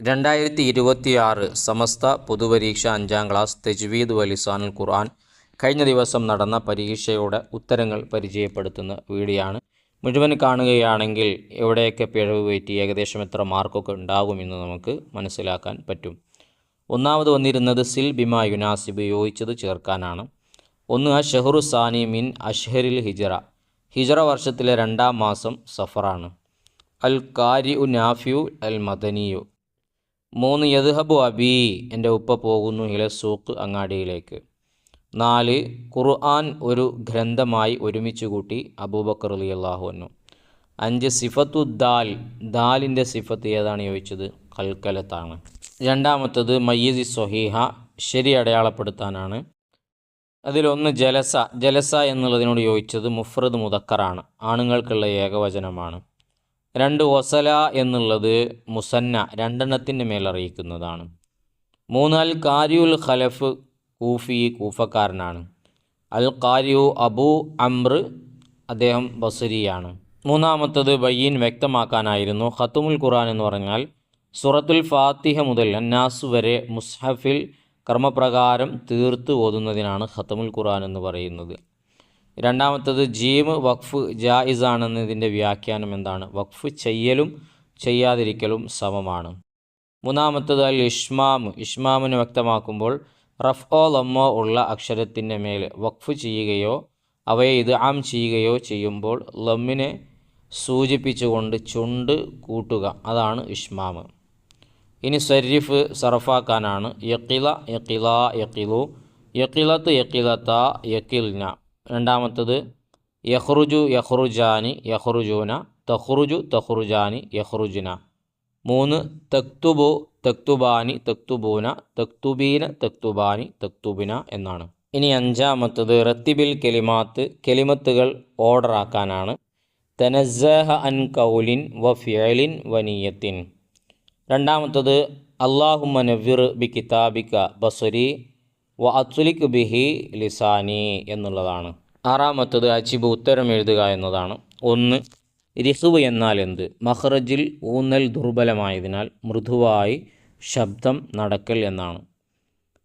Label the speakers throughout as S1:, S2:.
S1: രണ്ടായിരത്തി ഇരുപത്തിയാറ് സമസ്ത പൊതുപരീക്ഷ അഞ്ചാം ക്ലാസ് തെജ്വീദ് വലിസാനുൽ ഖുർആൻ കഴിഞ്ഞ ദിവസം നടന്ന പരീക്ഷയുടെ ഉത്തരങ്ങൾ പരിചയപ്പെടുത്തുന്ന വീഡിയോ ആണ് മുഴുവൻ കാണുകയാണെങ്കിൽ എവിടെയൊക്കെ പിഴവ് പറ്റി ഏകദേശം എത്ര മാർക്കൊക്കെ ഉണ്ടാകുമെന്ന് നമുക്ക് മനസ്സിലാക്കാൻ പറ്റും. ഒന്നാമത് വന്നിരുന്നത് സിൽ ബിമ യുനാസിബ് യോജിച്ചത് ചേർക്കാനാണ്. ഒന്ന് ആ ഷെഹറു സാനി മിൻ അഷ്ഹരിൽ ഹിജറ. ഹിജറ വർഷത്തിലെ രണ്ടാം മാസം സഫറാണ്. അൽ കാരി ഉ നാഫ്യു അൽ മദനിയു മൂന്ന് യദ്ഹബു അബി എന്റെ ഉപ്പ പോകുന്നു ഇല സൂക്ക് അങ്ങാടിയിലേക്ക്. നാല് ഖുർആൻ ഒരു ഗ്രന്ഥമായി ഒരുമിച്ച് കൂട്ടി അബൂബക്കർ അലി അള്ളാഹുവന്നു അഞ്ച് സിഫത്തു ദാൽ ദാലിന്റെ സിഫത്ത് ഏതാണ് ചോദിച്ചത്? കൽക്കലത്താണ്. രണ്ടാമത്തത് മയ്യസി സൊഹീഹ ശരി അടയാളപ്പെടുത്താനാണ്. അതിലൊന്ന് ജലസ ജലസ എന്നുള്ളതിനോട് ചോദിച്ചത് മുഫ്രദ് മുതക്കറാണ് ആണുങ്ങൾക്കുള്ള ഏകവചനമാണ്. രണ്ട് ഒസല എന്നുള്ളത് മുസന്ന രണ്ടെണ്ണത്തിന്റെ മേലറിയിക്കുന്നതാണ്. മൂന്ന് അൽ കാരിയുൽ ഖലഫ് കൂഫി കൂഫക്കാരനാണ്. അൽ കാരിയു അബു അമ്ര അദ്ദേഹം ബസരിയാണ്. മൂന്നാമത്തത് ബയ്യീൻ വ്യക്തമാക്കാനായിരുന്നു. ഖത്തുമുൽ ഖുറാൻ എന്ന് പറഞ്ഞാൽ സുറത്തുൽ ഫാത്തിഹ മുതൽ അന്നാസ് വരെ മുസ്ഹഫിൽ കർമ്മപ്രകാരം തീർത്ത് ഓതുന്നതിനാണ് ഖത്തമുൽ ഖുറാൻ എന്ന് പറയുന്നത്. രണ്ടാമത്തത് ജീം വഖഫ് ജായിസ് ആണെന്നതിന്റെ വ്യാഖ്യാനം എന്താണ്? വഖഫ് ചെയ്യലും ചെയ്യാതിരിക്കലും സമമാണ്. മൂന്നാമത്തത് അൽ ഇഷ്മാം. ഇഷ്മാമിന് വ്യക്തമാക്കുമ്പോൾ റഫ് ഓ ലമ്മോ ഉള്ള അക്ഷരത്തിന്റെ മേൽ വഖഫ് ചെയ്യുകയോ അവയെ ഇത് ആം ചെയ്യുകയോ ചെയ്യുമ്പോൾ ലമ്മിനെ സൂചിപ്പിച്ചുകൊണ്ട് ചുണ്ട് കൂട്ടുക. അതാണ് ഇഷ്മാമ് ഇനി സരിഫ് സറഫാക്കാനാണ്. യക്കില യക്കില യക്കിലു യക്കിലത്ത് യക്കിലത്ത യക്കിൽന രണ്ടാമത്തത് യഹ്റുജു യഹ്റുജാനി യഹ്റുജൂന തഹ്റുജു തഹ്റുജാനി യഹ്റുജുന മൂന്ന് തക്തുബു തക്തുബാനി തക്തുബൂന തക്തുബീന തക്തുബാനി തക്തുബിന എന്നാണ്. ഇനി അഞ്ചാമത്തത് റത്തിബിൽ കെലിമാത്ത് കെലിമത്തുകൾ ഓർഡറാക്കാനാണ്. തനസഹ അൻ കൗലിൻ വ ഫിയലിൻ വനീയത്തിൻ രണ്ടാമത്തത് അള്ളാഹു മനവിർ ബി കിതാബിക ബസുരി വ അത്സുലിക് ബിഹി ലിസാനി എന്നുള്ളതാണ്. ആറാമത്തത് അജിബ് ഉത്തരം എഴുതുക എന്നതാണ്. ഒന്ന് റിഹുവ് എന്നാൽ എന്ത്? മഹ്റജിൽ ഊന്നൽ ദുർബലമായതിനാൽ മൃദുവായി ശബ്ദം നടക്കൽ എന്നാണ്.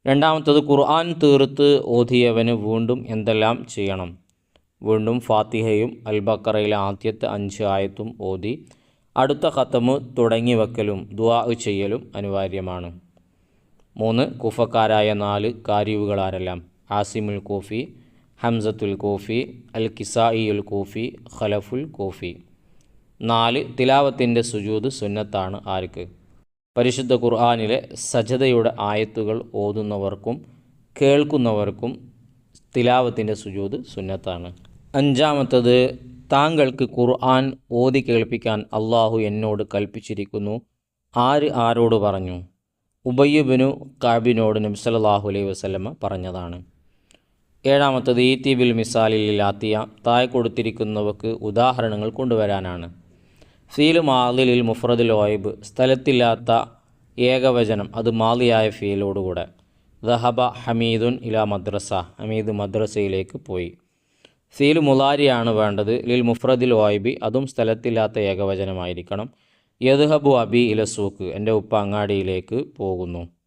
S1: രണ്ടാമത്തത് ഖുർആൻ തീർത്ത് ഓതിയവന് വീണ്ടും എന്തെല്ലാം ചെയ്യണം? വീണ്ടും ഫാത്തിഹയും അൽബക്കറയിലെ ആദ്യത്തെ അഞ്ച് ആയത്തും ഓതി അടുത്ത ഖത്തമ് തുടങ്ങി വെക്കലും ദുവാ ചെയ്യലും അനിവാര്യമാണ്. മൂന്ന് കുഫക്കാരായ നാല് കാര്യവുകളാരെല്ലാം? ആസിമുൽ കോഫി ഹംസത്തുൽ കോഫി അൽ കിസായിയുൽ കോഫി ഖലഫുൽ കോഫി. നാല് തിലാവത്തിന്റെ സുജൂദ് സുന്നത്താണ് ആർക്ക്? പരിശുദ്ധ ഖുർആാനിലെ സജതയുടെ ആയത്തുകൾ ഓതുന്നവർക്കും കേൾക്കുന്നവർക്കും തിലാവത്തിന്റെ സുജൂദ് സുന്നത്താണ്. അഞ്ചാമത്തത് താങ്കൾക്ക് ഖുർആൻ ഓതി കേൾപ്പിക്കാൻ അള്ളാഹു എന്നോട് കൽപ്പിച്ചിരിക്കുന്നു. ആര് ആരോട് പറഞ്ഞു? ഉബയ്യുബിനു കാബിനോട് നബ്സലാഹു അലൈഹി വസ്ലമ പറഞ്ഞതാണ്. ഏഴാമത്തത് ഈ തീബിൽ മിസാലിൽ തായ് കൊടുത്തിരിക്കുന്നവക്ക് ഉദാഹരണങ്ങൾ കൊണ്ടുവരാനാണ്. ഫീൽ മാലിലിൽ മുഫ്രദിൽ ഓയിബ് സ്ഥലത്തില്ലാത്ത ഏകവചനം അത് മാലിയായ ഫീലോടുകൂടെ. ദഹബ ഹമീദുൻ ഇല മദ്രസ ഹമീദ് മദ്രസയിലേക്ക് പോയി. ഫീൽ മുലാരിയാണ് വേണ്ടത് ലിൽ മുഫ്രദിൽ ഓയിബി അതും സ്ഥലത്തില്ലാത്ത ഏകവചനമായിരിക്കണം. യദ്ഹബു അബി ഇല സൂക്ക് എന്റെ ഉപ്പ അങ്ങാടിയിലേക്ക് പോകുന്നു.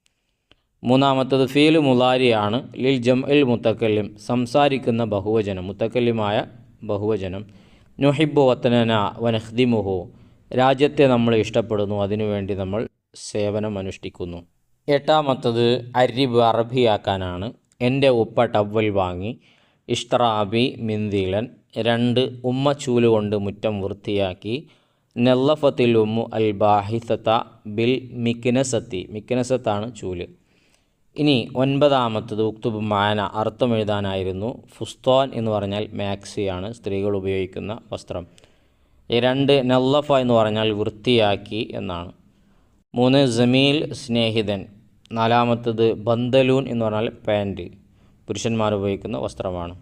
S1: മൂന്നാമത്തത് ഫീൽ മുലാരിയാണ് ലിൽ ജം ഇൽ മുത്തക്കല്ലിം സംസാരിക്കുന്ന ബഹുവചനം മുത്തക്കല്ലിമായ ബഹുവചനം. നുഹിബു വത്തനന വനഹ്ദിമുഹു രാജ്യത്തെ നമ്മൾ ഇഷ്ടപ്പെടുന്നു അതിനുവേണ്ടി നമ്മൾ സേവനം അനുഷ്ഠിക്കുന്നു. എട്ടാമത്തത് അരിബ് അറബിയാക്കാനാണ് എന്റെ ഉപ്പ ടവ്വൽ വാങ്ങി ഇഷ്തറാബി മിന്തിലൻ രണ്ട് ഉമ്മ ചൂൽ കൊണ്ട് മുറ്റം വൃത്തിയാക്കി നെല്ലഫത്തിൽ ഉമ്മു അൽ ബാഹിസത്ത ബിൽ മിക്കിനസത്തി മിക്കിനസത്താണ് ചൂൽ. ഇനി ഒൻപതാമത്തത് ഉക്തുബ് മാന അർത്ഥം എഴുതാനായിരുന്നു ഫുസ്തോൻ എന്ന് പറഞ്ഞാൽ മാക്സിയാണ് സ്ത്രീകൾ ഉപയോഗിക്കുന്ന വസ്ത്രം. രണ്ട് നല്ലഫ എന്ന് പറഞ്ഞാൽ വൃത്തിയാക്കി എന്നാണ്. മൂന്ന് ജമീൽ സ്നേഹിതൻ. നാലാമത്തത് ബന്തലൂൻ എന്ന് പറഞ്ഞാൽ പാന്റ്. പുരുഷന്മാർ ഉപയോഗിക്കുന്ന വസ്ത്രമാണ്.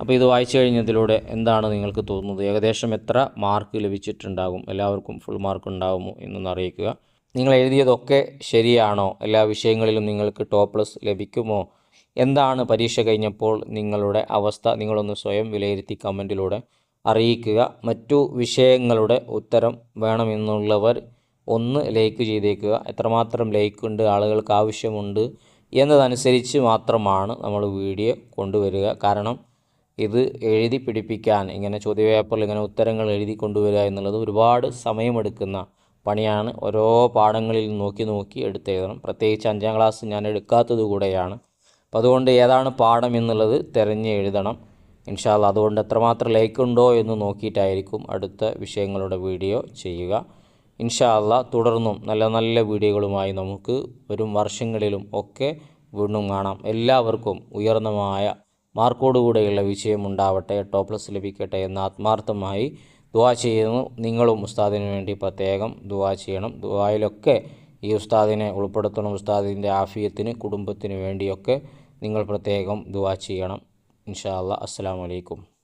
S1: അപ്പോൾ ഇത് വായിച്ചു കഴിഞ്ഞതിലൂടെ എന്താണ് നിങ്ങൾക്ക് തോന്നുന്നത്? ഏകദേശം എത്ര മാർക്ക് ലഭിച്ചിട്ടുണ്ടാകും? എല്ലാവർക്കും ഫുൾ മാർക്ക് ഉണ്ടാകുമോ എന്നൊന്ന് അറിയിക്കുക. നിങ്ങൾ എഴുതിയതൊക്കെ ശരിയാണോ? എല്ലാ വിഷയങ്ങളിലും നിങ്ങൾക്ക് ടോപ്പ് പ്ലസ് ലഭിക്കുമോ? എന്താണ് പരീക്ഷ കഴിഞ്ഞപ്പോൾ നിങ്ങളുടെ അവസ്ഥ? നിങ്ങളൊന്ന് സ്വയം വിലയിരുത്തി കമന്റിലൂടെ അറിയിക്കുക. മറ്റു വിഷയങ്ങളുടെ ഉത്തരം വേണമെന്നുള്ളവർ ഒന്ന് ലൈക്ക് ചെയ്തേക്കുക. എത്രമാത്രം ലൈക്ക് ഉണ്ട് ആളുകൾക്ക് ആവശ്യമുണ്ട് എന്നതനുസരിച്ച് മാത്രമാണ് നമ്മൾ വീഡിയോ കൊണ്ടുവരിക. കാരണം ഇത് എഴുതി പിടിപ്പിക്കാൻ ഇങ്ങനെ ചോദ്യപേപ്പറിൽ ഇങ്ങനെ ഉത്തരങ്ങൾ എഴുതി കൊണ്ടുവരിക എന്നുള്ളത് ഒരുപാട് സമയമെടുക്കുന്ന പണിയാണ്. ഓരോ പാഠങ്ങളിൽ നോക്കി നോക്കി എടുത്തെഴുതണം പ്രത്യേകിച്ച് അഞ്ചാം ക്ലാസ് ഞാൻ എടുക്കാത്തത് കൂടെയാണ്. അപ്പോൾ അതുകൊണ്ട് ഏതാണ് പാഠം എന്നുള്ളത് തിരഞ്ഞ് എഴുതണം. ഇൻഷാല്ല അതുകൊണ്ട് എത്രമാത്രം ലൈക്ക് ഉണ്ടോ എന്ന് നോക്കിയിട്ടായിരിക്കും അടുത്ത വിഷയങ്ങളുടെ വീഡിയോ ചെയ്യുക. ഇൻഷാല്ല തുടർന്നും നല്ല നല്ല വീഡിയോകളുമായി നമുക്ക് വരും വർഷങ്ങളിലും ഒക്കെ വീണ്ടും കാണാം. എല്ലാവർക്കും ഉയർന്നമായ മാർക്കോടുകൂടെയുള്ള വിജയം ഉണ്ടാവട്ടെ ടോപ്പ് പ്ലസ് ലഭിക്കട്ടെ എന്ന് ആത്മാർത്ഥമായി ദുവാ ചെയ്യുന്നു. നിങ്ങളും ഉസ്താദിന് വേണ്ടി പ്രത്യേകം ദുവാ ചെയ്യണം. ദുവായിലൊക്കെ ഈ ഉസ്താദിനെ ഉൾപ്പെടുത്തണം. ഉസ്താദിന്റെ ആഫിയത്തിന് കുടുംബത്തിന് വേണ്ടിയൊക്കെ നിങ്ങൾ പ്രത്യേകം ദുവാ ചെയ്യണം. ഇൻഷാ അസ്സാം വലൈക്കും